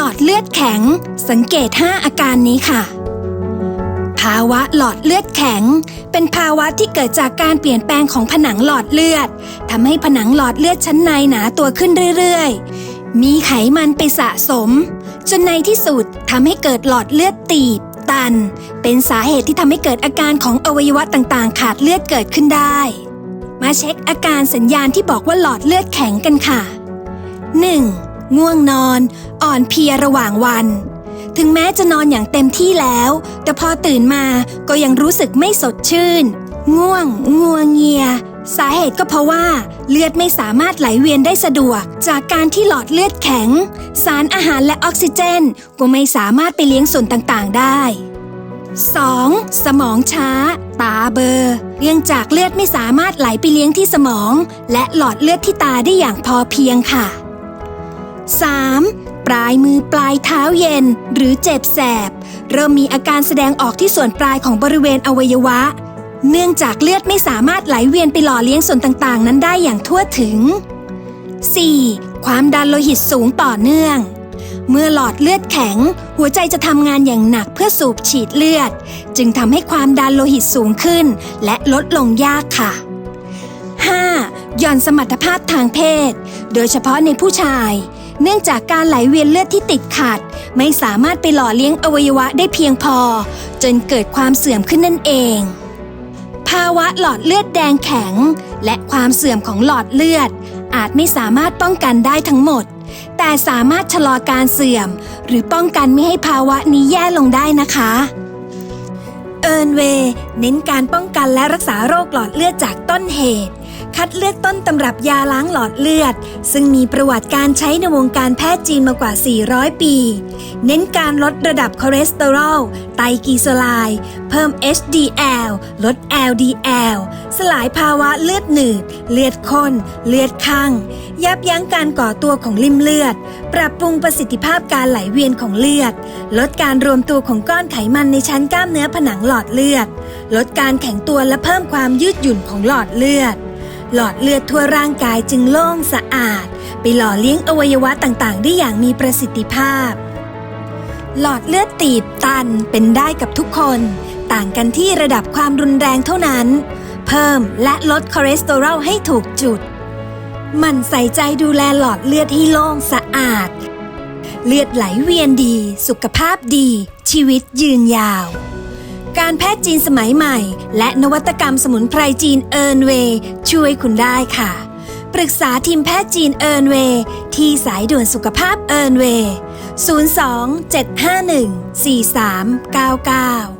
หลอดเลือดแข็ง สังเกต 5 อาการนี้ค่ะ ภาวะหลอดเลือดแข็ง เป็นภาวะที่เกิดจากการเปลี่ยนแปลงของผนังหลอดเลือดทำให้ผนังหลอดเลือดชั้นในหนาตัวขึ้นเรื่อยๆ มีไขมันไปสะสม จนในที่สุดทำให้เกิดหลอดเลือดตีบตัน เป็นสาเหตุที่ทำให้เกิดอาการของอวัยวะต่างๆ ขาดเลือดเกิดขึ้นได้ มาเช็คอาการสัญญาณที่บอกว่าหลอดเลือดแข็งกันค่ะ 1. ง่วงนอน อ่อนเพลียระหว่างวัน ถึงแม้จะนอนอย่างเต็มที่แล้ว แต่พอตื่นมาก็ยังรู้สึกไม่สดชื่น ง่วง งัวเงีย สาเหตุก็เพราะว่า เลือดไม่สามารถไหลเวียนได้สะดวก จากการที่หลอดเลือดแข็ง สารอาหารและออกซิเจน ก็ไม่สามารถไปเลี้ยงส่วนต่างๆ ได้ 2. สมองช้า ตาเบอร์เนื่องจากเลือดไม่สามารถไหลไปเลี้ยงที่สมอง และหลอดเลือดที่ตาได้อย่างพอเพียงค่ะ 3. ปลายมือปลายเท้าเย็น หรือเจ็บแสบ เริ่มมีอาการแสดงออกที่ส่วนปลายของบริเวณอวัยวะ เนื่องจากเลือดไม่สามารถไหลเวียนไปหล่อเลี้ยงส่วนต่างๆ นั้นได้อย่างทั่วถึง 4. ความดันโลหิตสูงต่อเนื่อง เมื่อหลอดเลือดแข็ง หัวใจจะทำงานอย่างหนักเพื่อสูบฉีดเลือด จึงทำให้ความดันโลหิตสูงขึ้น และลดลงยากค่ะ 5. หย่อนสมรรถภาพทางเพศ โดยเฉพาะในผู้ชาย เนื่องจากการไหลเวียนเลือดที่ติดขัด ไม่สามารถไปหล่อเลี้ยงอวัยวะได้เพียงพอ จนเกิดความเสื่อมขึ้นนั่นเอง ภาวะหลอดเลือดแดงแข็ง และความเสื่อมของหลอดเลือด อาจไม่สามารถป้องกันได้ทั้งหมด แต่สามารถชะลอการเสื่อม หรือป้องกันไม่ให้ภาวะนี้แย่ลงได้นะคะเอิร์นเวย์เน้นการป้องกันและรักษาโรคหลอดเลือดจากต้นเหตุ คัดเลือกต้นตำรับยาล้างหลอดเลือด ซึ่งมีประวัติการใช้ในวงการแพทย์จีนมากว่า 400 ปี เน้นการลดระดับคอเลสเตอรอล ไตรกลีเซไรด์เพิ่ม HDL ลด LDL สลายภาวะเลือดหนืด เลือดข้น เลือดข้างยับยั้งการก่อตัวของลิ่มเลือด ปรับปรุงประสิทธิภาพการไหลเวียนของเลือด ลดการรวมตัวของก้อนไขมันในชั้นกล้ามเนื้อผนังหลอดเลือด ลดการแข็งตัวและเพิ่มความยืดหยุ่นของหลอดเลือด หลอดเลือดทั่วร่างกายจึงโล่งสะอาด ไปหล่อเลี้ยงอวัยวะต่างๆ ได้อย่างมีประสิทธิภาพ หลอดเลือดตีบตันเป็นได้กับทุกคน ต่างกันที่ระดับความรุนแรงเท่านั้น เพิ่มและลดคอเลสเตอรอลให้ถูกจุดมันใส่ใจดูแลหลอดเลือดให้โล่งสะอาด เลือดไหลเวียนดี สุขภาพดี ชีวิตยืนยาว การแพทย์จีนสมัยใหม่ และนวัตกรรมสมุนไพรจีนเอิร์นเวย์ช่วยคุณได้ค่ะ ปรึกษาทีมแพทย์จีนเอิร์นเวย์ที่สายด่วนสุขภาพเอิร์นเวย์ 02 751 4399